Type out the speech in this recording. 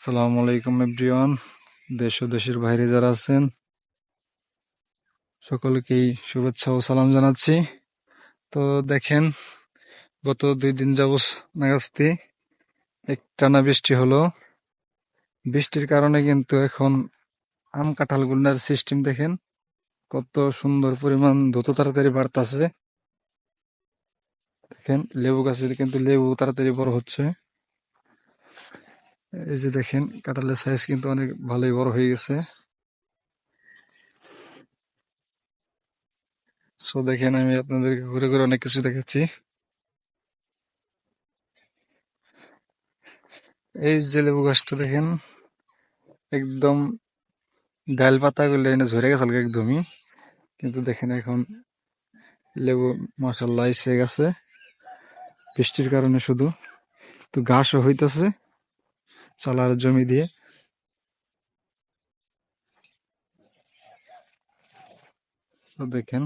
সালাম আলাইকুম এভরিওয়ান। দেশ ও দেশের বাইরে যারা আছেন, সকলকেই শুভেচ্ছা ও সালাম জানাচ্ছি। তো দেখেন, গত দুই দিন যাবত নাগাস্তি এক টানা বৃষ্টি হলো। বৃষ্টির কারণে কিন্তু এখন আম কাঁঠাল গুন্ডার সিস্টেম দেখেন, কত সুন্দর পরিমাণ দ্রুত তাড়াতাড়ি বাড়তাছে। দেখেন, লেবু গাছে কিন্তু লেবু তাড়াতাড়ি বড় হচ্ছে। এই যে দেখেন, কাঁঠালের সাইজ কিন্তু অনেক ভালোই বড় হয়ে গেছে। সো দেখেন, আমি আপনাদেরকে ঘুরে ঘুরে অনেক কিছু দেখাচ্ছি। এই যে লেবু গাছটা দেখেন, একদম ডাল পাতাগুলো এনে ঝরে গেছে একদমই। কিন্তু দেখেন, এখন লেবু মাসাল্লাহ এসে গেছে। বৃষ্টির কারণে শুধু তো ঘাসও হইতেছে। চালার জমি দিয়ে। দেখেন।